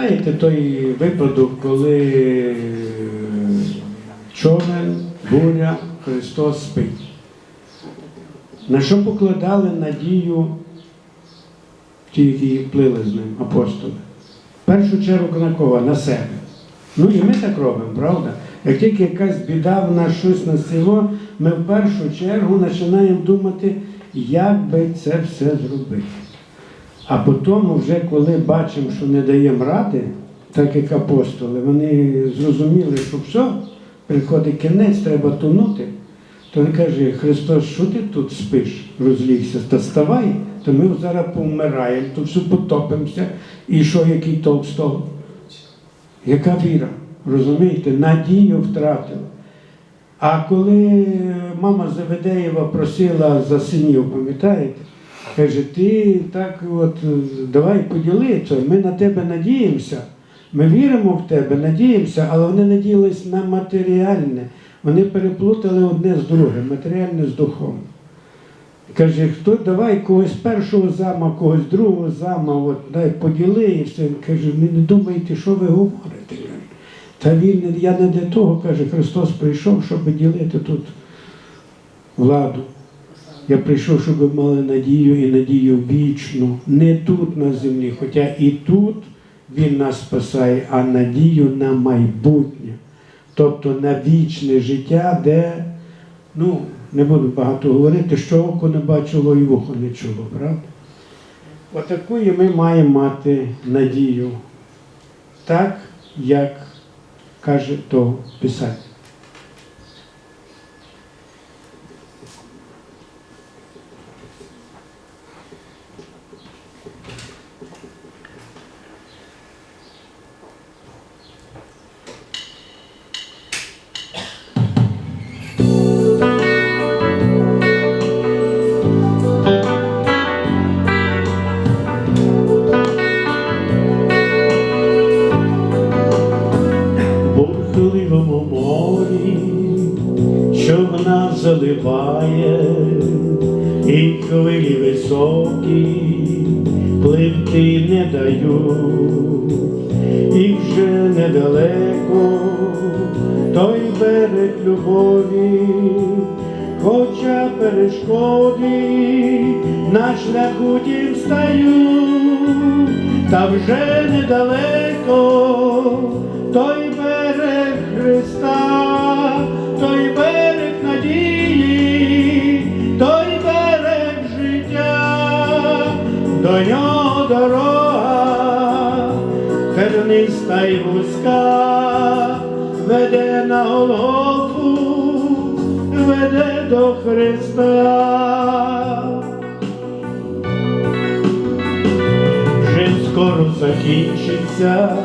Знаєте той випадок, коли човен, буря, Христос спить. На що покладали надію ті, які плили з ним, апостоли? В першу чергу на кого? На себе. Ну і ми так робимо, правда? Як тільки якась біда в нас щось на село, ми в першу чергу починаємо думати, як би це все зробити. А потім, вже коли бачимо, що не даємо ради, так як апостоли, вони зрозуміли, що все, приходить кінець, треба тонути. То він каже, Христос, що ти тут спиш, розлігся, та ставай, то ми зараз повмираємо, то все потопимося. І що, який толк з того? Яка віра? Розумієте, надію втратив. А коли мама Заведеєва просила за синів, пам'ятаєте? Каже, ти так от давай поділи це, ми на тебе надіємося, ми віримо в тебе, надіємося, але вони надіялись на матеріальне. Вони переплутали одне з другим, матеріальне з духом. Каже, хто давай когось першого зама, когось другого зама, от дай поділи і все. Каже, ви не думайте, що ви говорите. Та він я не для того, каже, Христос прийшов, щоб ділити тут владу. Я прийшов, щоб ви мали надію і надію вічну, не тут на землі, хоча і тут Він нас спасає, а надію на майбутнє, тобто на вічне життя, де, ну, не буду багато говорити, що око не бачило і вухо не чуло, правда? Отакої ми маємо мати надію, так, як каже то Писання. Нас і хвилі високі пливти не дають, і вже недалеко той берег любові, хоча перешкоди на шляху тім стають, та вже недалеко той терниста й вузька, веде на Голгофу, веде до Христа. вже скоро закінчиться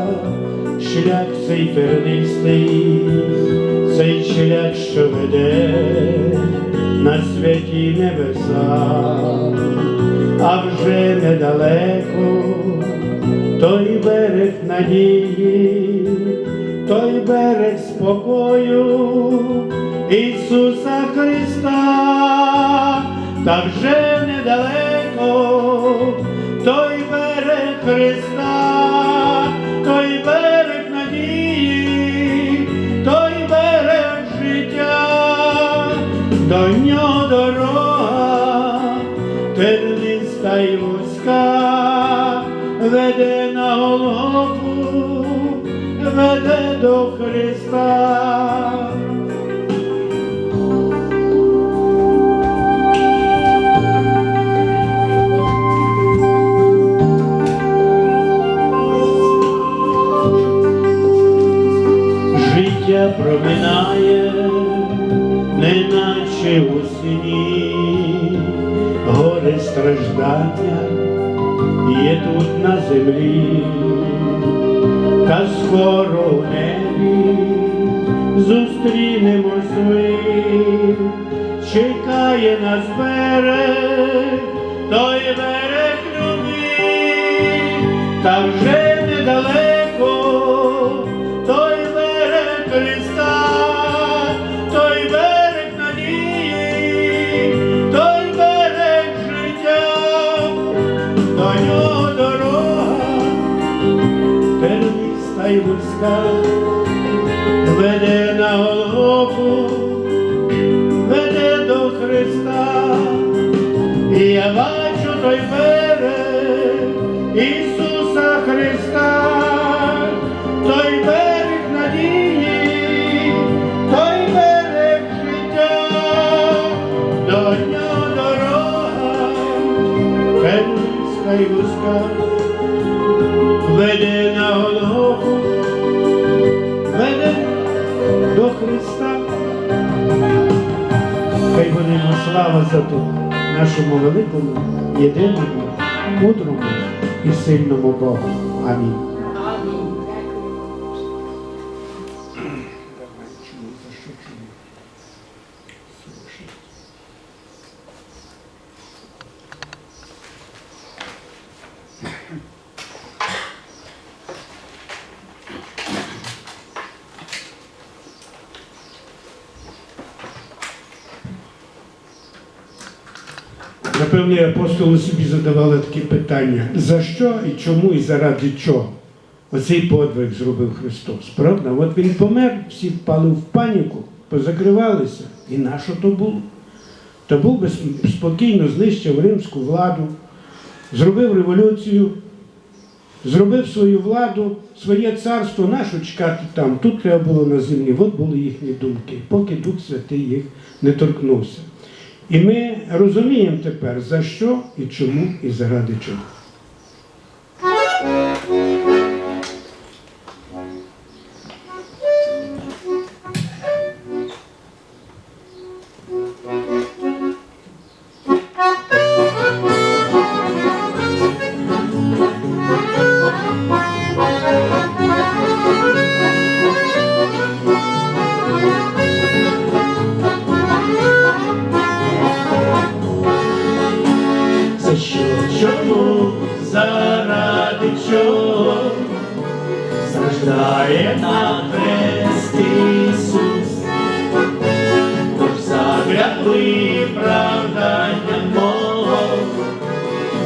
шлях цей тернистий, цей шлях, що веде на святі небеса, а вже недалеко той берег надії, той берег спокою Ісуса Христа, та вже недалеко той берег Христа, Життя проминає, неначе у сні, горе страждання є тут на землі, та скоро в небі зустрінемось ми, чекає нас берег, той берег любві, та вже недалеко той берег Христа, той берег надії, той берег життя, до нього дорога, хай вузька, той берег Ісуса Христа, той берег надії, той берег життя, до нього дорога, пенська й вузька, веде на Голгофу, веде до Христа. Хай буде слава за то нашому великому, єдиному, мудрому і сильному Богу. Амінь. Напевне, апостоли собі задавали такі питання: за що і чому, і заради чого? Оцей подвиг зробив Христос. Правда? От Він помер, всі впали в паніку, позакривалися. І на що то було? То був би спокійно знищив римську владу, зробив революцію, зробив свою владу, своє царство, нашу чекати там. Тут треба було на землі. От були їхні думки, поки Дух Святий їх не торкнувся. І ми розуміємо тепер, за що і чому, і заради чого. На хресті Ісус, тож загрябли правдання мого,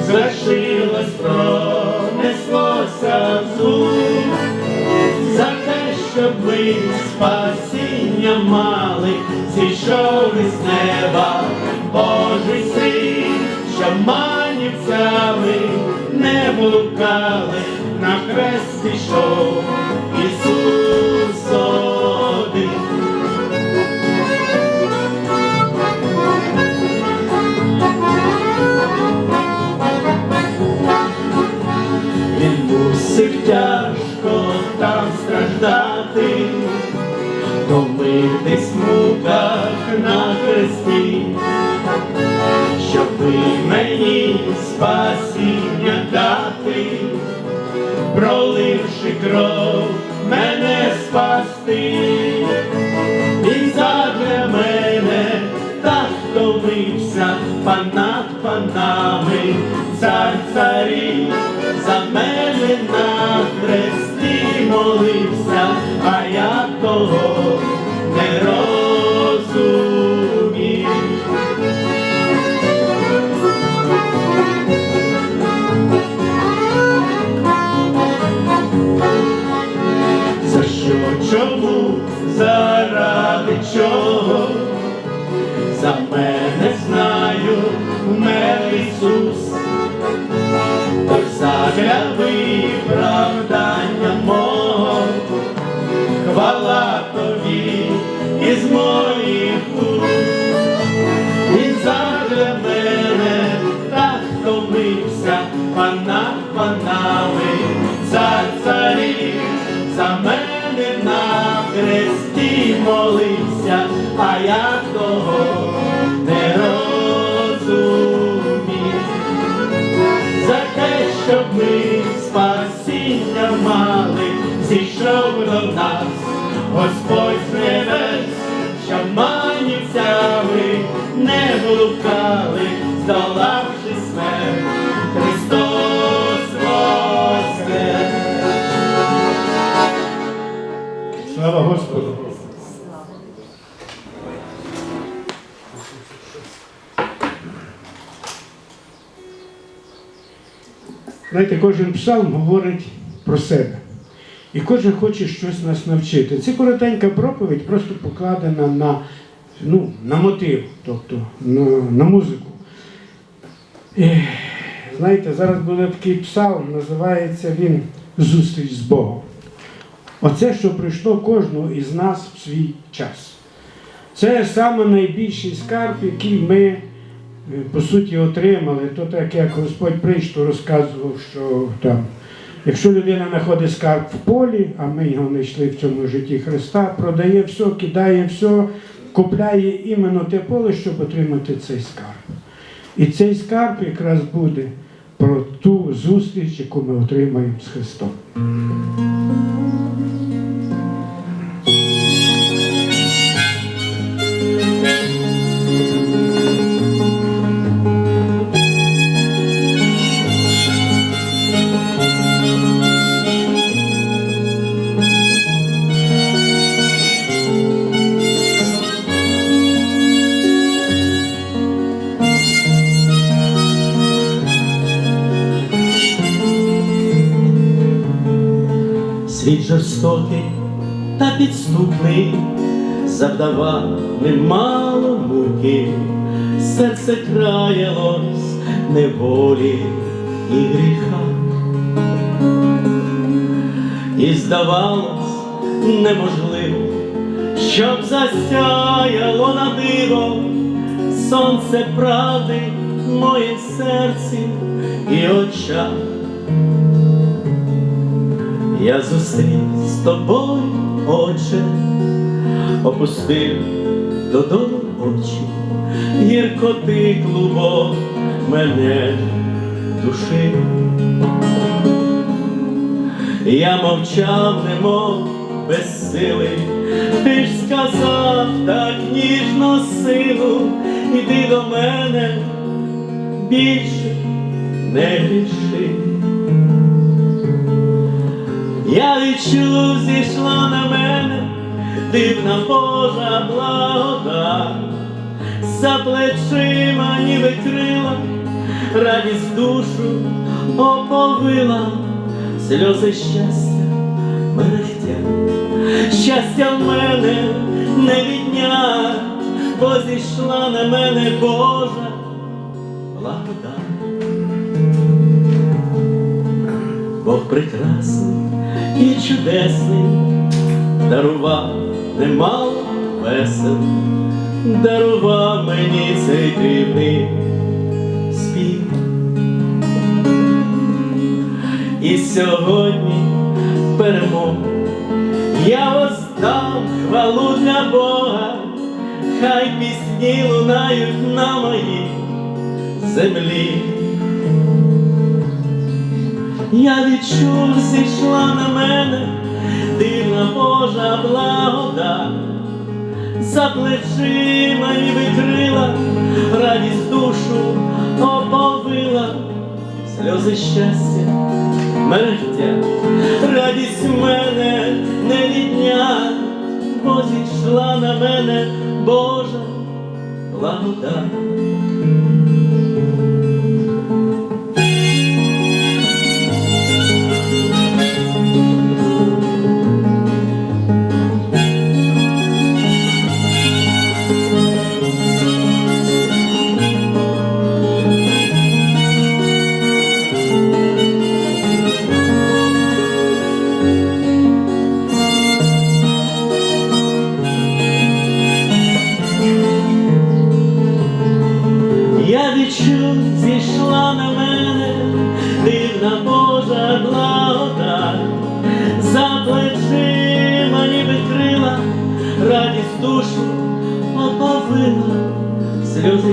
звершилось, пронеслося взуд, за те, щоб ви спасіння мали, зійшов із неба Божий син, що манів не блукали, на хрест пішов Мусив тяжко там страждати, томитись в муках на хресті, щоби мені спасіння дати, проливши кров, мене спасти, і задля мене так втомився, пан над панами, цар царів, за мене на хресті молився, а я того не розумів. Задля Господь з небес, що манів взяли, не блукали, здолавши смерть, Христос воскрес. Слава Господу! Знаєте, кожен псалм говорить про себе. І кожен хоче щось нас навчити. Це коротенька проповідь, просто покладена на, ну, на мотив, тобто на, на музику. І, знаєте, зараз буде такий псалм, називається він Зустріч з Богом. Оце, що прийшло кожного із нас в свій час. Це саме найбільший скарб, який ми, е, по суті, отримали. То так, як Господь прийшов, розказував, що там, якщо людина знаходить скарб в полі, а ми його знайшли в цьому житті Христа, продає все, кидає все, купляє іменно те поле, щоб отримати цей скарб. І цей скарб якраз буде про ту зустріч, яку ми отримаємо з Христом. Завдавав немало муки, серце краялось неволі і гріха, і здавалось неможливо, щоб засяяло на диво. Сонце правди в моїм серці і очах. Я зустрів з тобою, Отче, опустив додолу очі, гіркоти клубок мене душив. Я мовчав, немов безсилий, ти ж сказав так ніжно, сину, іди до мене, більше не гріши. Я відчув, зійшла на мене дивна Божа благодать, за плечима ніби крила, радість душу оповила, сльози щастя мерехтя, щастя в мене не відня, бо зійшла на мене Божа благодать. Бог прекрасний і чудесний, дарував немало весел, дарував мені цей дивний спів. І сьогодні перемог я воздам хвалу для Бога, хай пісні лунають на моїй землі. Я відчув, зійшла на мене дивна Божа благода, за плечима і викрила, радість душу оповила, сльози щастя, мерехтя, радість мене не від дня, бо зійшла на мене Божа благодать.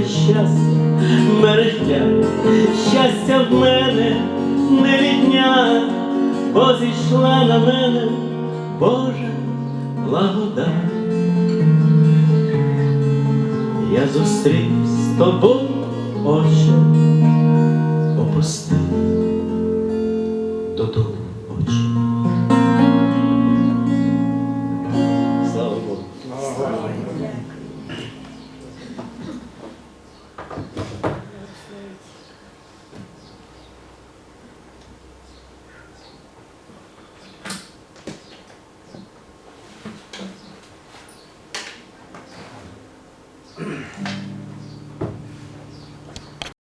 Щастя, мерехтя, щастя в мене не від дня, бо зійшла на мене Божа благодать. Я зустрів з тобою, Отче, опустив додому